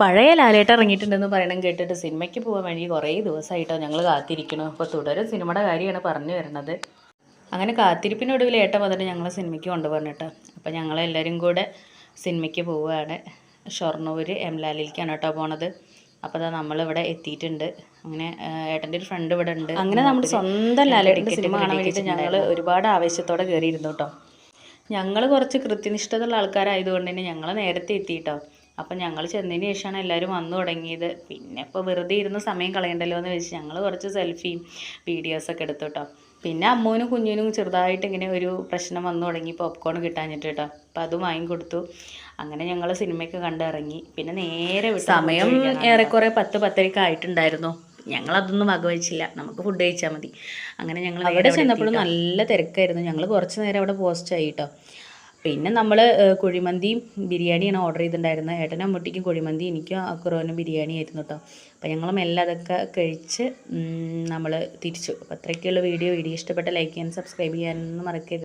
പഴയ ലാലേട്ട ഇറങ്ങിയിട്ടുണ്ടെന്ന് പറയണം കേട്ടിട്ട് സിനിമയ്ക്ക് പോകാൻ വേണ്ടി കുറേ ദിവസമായിട്ടോ ഞങ്ങൾ കാത്തിരിക്കണം. അപ്പോൾ തുടരും സിനിമയുടെ കാര്യമാണ് പറഞ്ഞു വരുന്നത്. അങ്ങനെ കാത്തിരിപ്പിനൊടുവിൽ ഏട്ടൻ വന്നിട്ട് ഞങ്ങളെ സിനിമയ്ക്ക് കൊണ്ടുപോകണം അപ്പോൾ ഞങ്ങളെല്ലാവരും കൂടെ സിനിമയ്ക്ക് പോവുകയാണ് ഷൊർണൂർ എംലാലിലേക്കാണ് കേട്ടോ പോണത്. അപ്പോൾ അതാ നമ്മളിവിടെ എത്തിയിട്ടുണ്ട്. അങ്ങനെ ഏട്ടന്റെ ഒരു ഫ്രണ്ട് ഇവിടെ ഉണ്ട്. അങ്ങനെ നമ്മുടെ സ്വന്തം ലാലേട്ടന്റെ സിനിമ കാണാൻ വേണ്ടിയിട്ട് ഞങ്ങൾ ഒരുപാട് ആവേശത്തോടെ കയറിയിരുന്നു കേട്ടോ. ഞങ്ങൾ കുറച്ച് കൃത്യനിഷ്ഠതയുള്ള ആൾക്കാരായതുകൊണ്ട് തന്നെ ഞങ്ങൾ നേരത്തെ എത്തിയിട്ടോ. അപ്പം ഞങ്ങൾ ചെന്നതിന് ശേഷമാണ് എല്ലാവരും വന്നു തുടങ്ങിയത്. പിന്നെ ഇപ്പോൾ വെറുതെ ഇരുന്ന് സമയം കളയണ്ടല്ലോ എന്ന് വെച്ച് ഞങ്ങൾ കുറച്ച് സെൽഫിയും വീഡിയോസൊക്കെ എടുത്തു കേട്ടോ പിന്നെ അമ്മൂനും കുഞ്ഞിനും ചെറുതായിട്ട് ഇങ്ങനെ ഒരു പ്രശ്നം വന്നു തുടങ്ങി. പോപ്കോൺ കിട്ടാഞ്ഞിട്ട് കേട്ടോ അപ്പം അതും വാങ്ങിക്കൊടുത്തു അങ്ങനെ ഞങ്ങൾ സിനിമയൊക്കെ കണ്ടിറങ്ങി പിന്നെ നേരെ സമയം ഏറെക്കുറെ പത്ത് പത്തരയ്ക്ക് ആയിട്ടുണ്ടായിരുന്നു. ഞങ്ങളതൊന്നും വകവച്ചില്ല. നമുക്ക് ഫുഡ് കഴിച്ചാൽ മതി. അങ്ങനെ ഞങ്ങൾ അവിടെ ചെന്നപ്പോഴും നല്ല തിരക്കായിരുന്നു. ഞങ്ങൾ കുറച്ച് നേരം അവിടെ പോസ്റ്റ് ആയി കേട്ടോ പിന്നെ നമ്മൾ കുഴിമന്തിയും ബിരിയാണിയാണ് ഓർഡർ ചെയ്തിട്ടുണ്ടായിരുന്നത് ഏട്ടനും അമ്മൂട്ടിക്കും കുഴിമന്തി എനിക്കും അക്കുറോനും ബിരിയാണി ആയിരുന്നു കേട്ടോ അപ്പോൾ ഞങ്ങൾ മെല്ലെ അതൊക്കെ കഴിച്ച് നമ്മൾ തിരിച്ചു. അപ്പോൾ അത്രയ്ക്കുള്ള വീഡിയോ. വീഡിയോ ഇഷ്ടപ്പെട്ട ലൈക്ക് ചെയ്യാൻ സബ്സ്ക്രൈബ് ചെയ്യാനൊന്നും മറക്കരുത്.